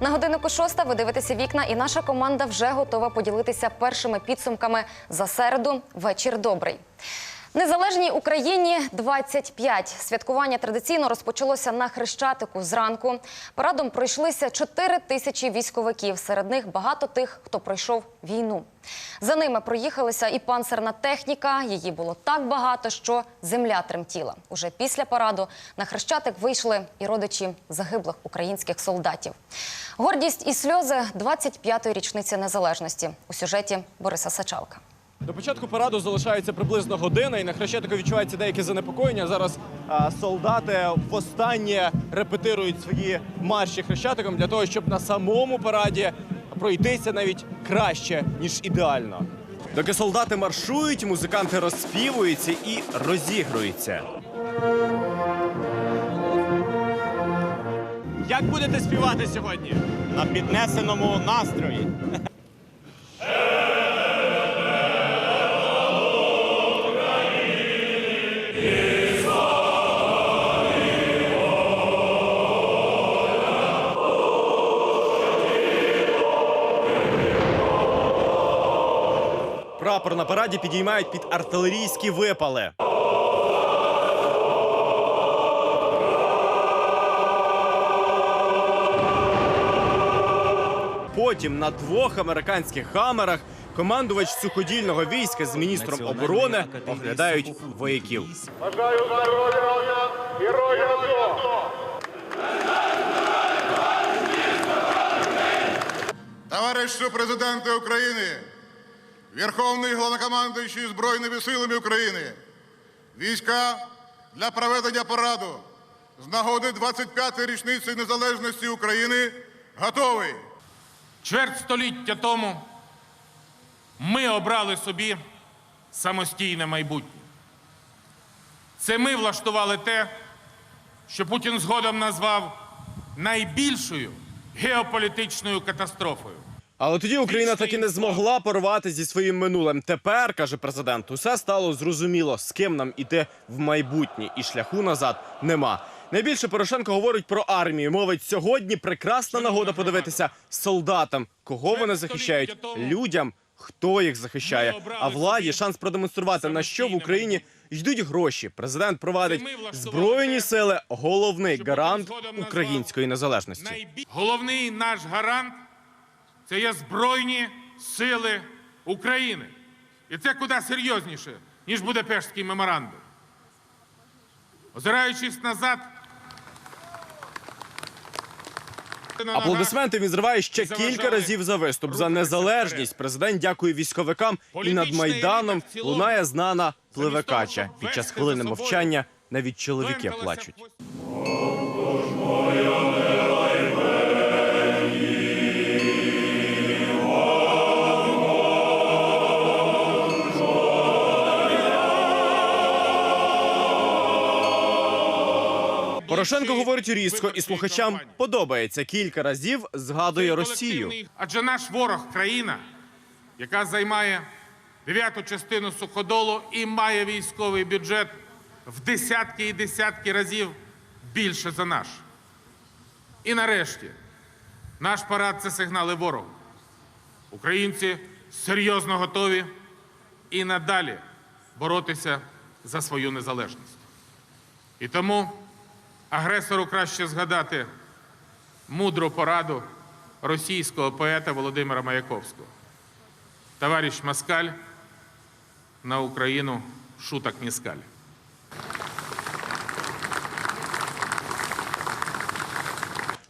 На годиннику шоста ви дивитеся вікна, і наша команда вже готова поділитися першими підсумками за середу. Вечір добрий. Незалежній Україні 25. Святкування традиційно розпочалося на Хрещатику зранку. Парадом пройшлися 4 тисячі військовиків. Серед них багато тих, хто пройшов війну. За ними проїхалася і панцерна техніка. Її було так багато, що земля тремтіла. Уже після параду на Хрещатик вийшли і родичі загиблих українських солдатів. Гордість і сльози 25-ї річниці незалежності у сюжеті Бориса Сачалка. До початку параду залишається приблизно година, і на Хрещатику відчувається деяке занепокоєння. Зараз а, солдати востаннє репетирують свої марші хрещатиком для того, щоб на самому параді пройтися навіть краще ніж ідеально. Доки солдати маршують, музиканти розспівуються і розігруються. Як будете співати сьогодні? на піднесеному настрої. Прапор на параді підіймають під артилерійські випали. Потім на двох американських хамерах командувач суходільного війська з міністром оборони оглядають вояків. Бажаю здоров'я, героя АТО! Товаришу президенте України, Верховний головнокомандуючий Збройними силами України, війська для проведення параду з нагоди 25-ї річниці незалежності України готові. Чверть століття тому ми обрали собі самостійне майбутнє. Це ми влаштували те, що Путін згодом назвав найбільшою геополітичною катастрофою. Але тоді Україна таки не змогла порвати зі своїм минулим. Тепер каже президент, усе стало зрозуміло, з ким нам іти в майбутнє, і шляху назад нема. Найбільше Порошенко говорить про армію. Мовить сьогодні прекрасна нагода подивитися солдатам, кого вони захищають, людям, хто їх захищає. А владі шанс продемонструвати на що в Україні йдуть гроші. Президент провадить збройні сили, головний гарант української незалежності. Головний наш гарант це є Збройні Сили України. І це куди серйозніше, ніж Будапештський меморандум. Озираючись назад, Аплодисменти він зриває ще кілька разів за виступ за незалежність. Президент дякує військовикам, і над майданом лунає знана пливекача. Під час хвилини мовчання навіть чоловіки плачуть. Порошенко говорить різко, і слухачам подобається. Кілька разів згадує Росію. Адже наш ворог країна, яка займає дев'яту частину суходолу і має військовий бюджет в десятки і десятки разів більше за наш. І нарешті, наш парад це сигнали ворогу. Українці серйозно готові і надалі боротися за свою незалежність. І тому агресору краще згадати мудру пораду російського поета Володимира Маяковського. Товарищ Маскаль на Україну шуток не скаль.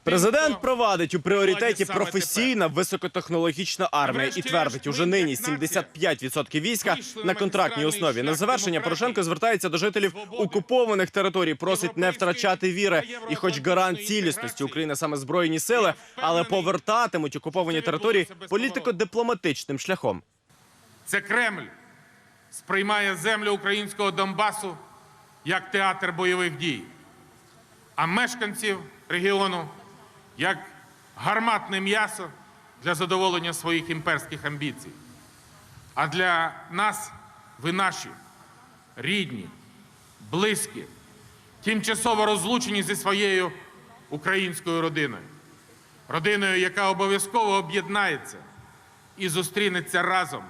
Президент провадить у пріоритеті професійна високотехнологічна армія і твердить, уже нині як нація, 75% війська на контрактній основі. На завершення Порошенко звертається до жителів окупованих територій, просить не втрачати віри і, хоч гарант цілісності. України саме збройні сили, але повертатимуть окуповані території політико-дипломатичним шляхом. Це Кремль сприймає землю українського Донбасу як театр бойових дій, а мешканців регіону як гарматне м'ясо для задоволення своїх імперських амбіцій. А для нас ви наші рідні, близькі, тимчасово розлучені зі своєю українською родиною. родиною, яка обов'язково об'єднається і зустрінеться разом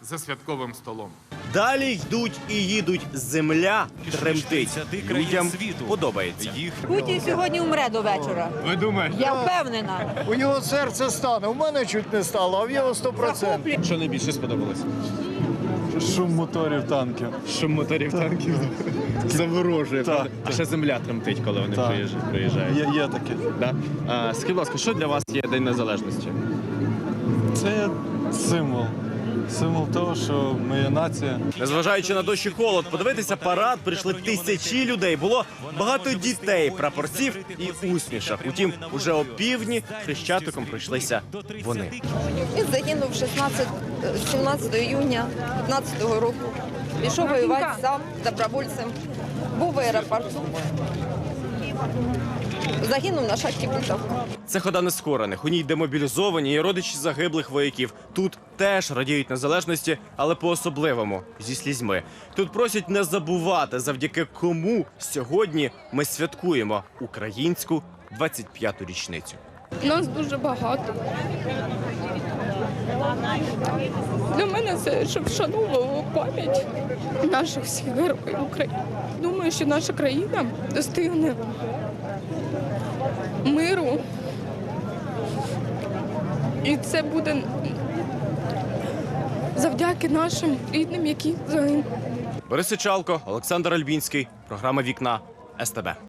за святковим столом. Далі йдуть і їдуть. Земля тремтить. 60 Людям світу. подобається. Путін сьогодні умре до вечора. Ви думаєте? Я впевнена. У нього серце стане. У мене чуть не стало, а в його 100%. Що найбільше сподобалось? Шум моторів танків. Шум моторів танків заворожує. Так? А ще земля тремтить, коли вони Так. приїжджають- приїжджають. Є, є таке. Да? А, скажіть, будь ласка, що для вас є День Незалежності? Це символ. Символ того, що ми є нація. Незважаючи на дощ і холод, подивитися парад прийшли тисячі людей. Було багато дітей, прапорців і усмішок. Утім, уже о півдні хрещатиком пройшлися вони. Він загинув 16, е, 17 іюня 15 року. Пішов воювати сам добровольцем. Був в аеропорту. Загинув на шахті Бутовка. Це хода нескорених. У ній демобілізовані і родичі загиблих вояків. Тут теж радіють незалежності, але по-особливому зі слізьми. Тут просять не забувати, завдяки кому сьогодні ми святкуємо українську 25-ту річницю. Нас дуже багато. Для мене це щоб вшановувало пам'ять наших всіх героїв України. Думаю, що наша країна достигне І це буде завдяки нашим рідним, які загинули. Борис Сичалко, Олександр Альбінський, програма Вікна СТБ.